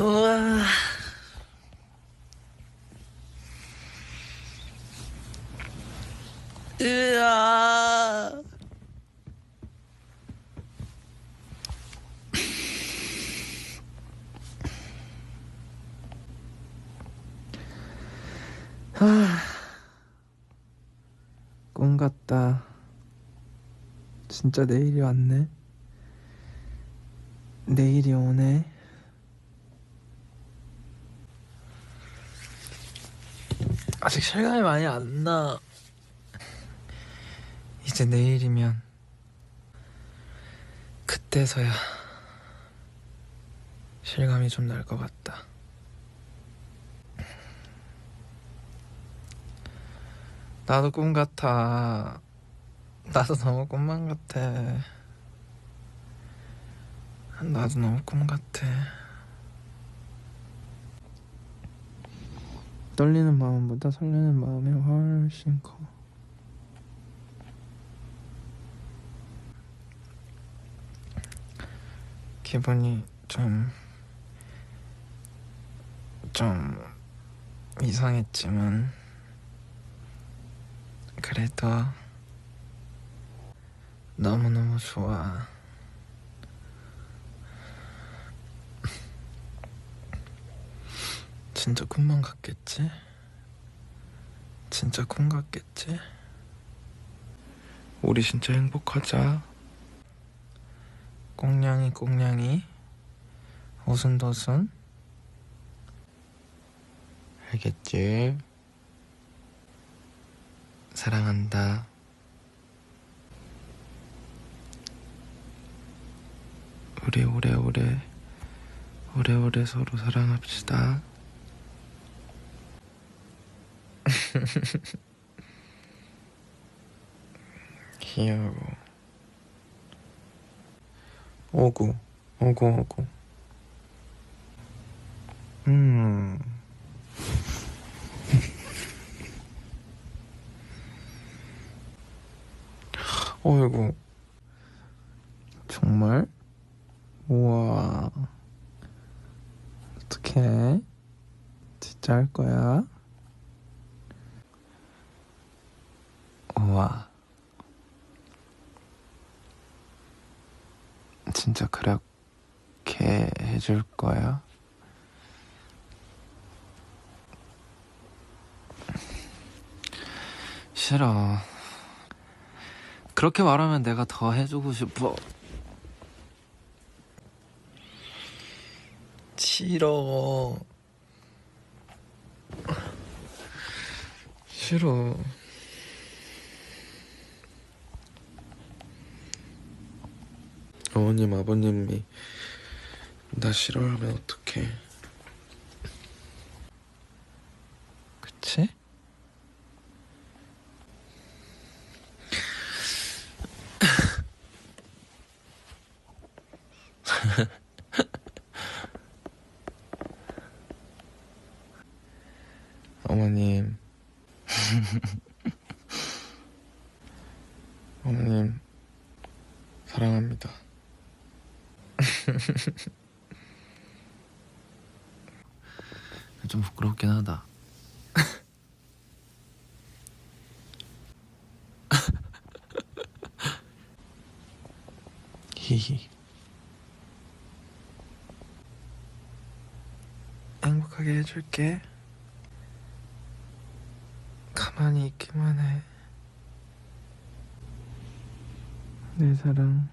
우와. 으아. 아, 꿈 같다. 진짜 내일이 왔네. 내일이 오네. 아직 실감이 많이 안 나. 이제 내일이면 그때서야 실감이 좀 날 것 같다. 나도 꿈 같아. 나도 너무 꿈만 같아. 나도 너무 꿈 같아. 떨리는 마음보다 설레는 마음이 훨씬 커. 기분이 좀, 좀 이상했지만, 그래도 너무너무 좋아. 진짜 꿈만 같겠지? 진짜 꿈 같겠지? 우리 진짜 행복하자. 꽁냥이 꽁냥이 오순도순 알겠지? 사랑한다. 우리 오래오래 오래오래 서로 사랑합시다. 귀여워. 오구, 오구, 오구. 음. 어이구. 정말? 우와. 어떡해? 진짜 할 거야? 우와. 진짜 그렇게 해줄 거야? 싫어. 그렇게 말하면 내가 더 해주고 싶어. 싫어. 싫어. 어머님, 아버님이 나 싫어하면 어떡해. 그치? 어머님. 어머님, 사랑합니다. 좀 부끄럽긴 하다. 히히. 행복하게 해줄게. 가만히 있기만 해. 내 사랑.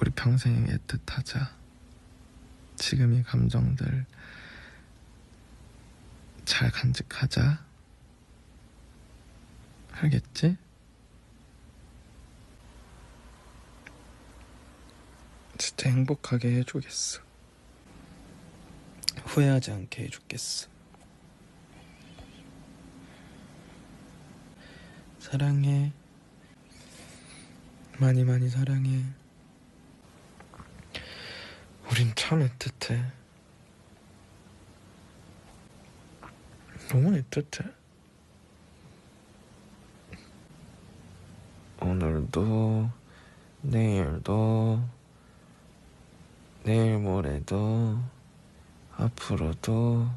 우리 평생 애틋하자. 지금 이 감정들 잘 간직하자. 알겠지? 진짜 행복하게 해주겠어. 후회하지 않게 해주겠어. 사랑해. 많이 많이 사랑해. 우린 참 애틋해. 너무 애틋해. 오늘도 내일도 내일 모레도 앞으로도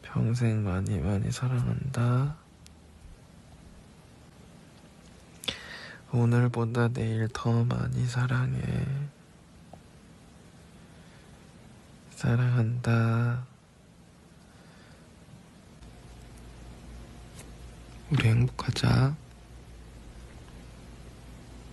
평생 많이 많이 사랑한다. 오늘보다 내일 더 많이 사랑해. 사랑한다. 우리 행복하자.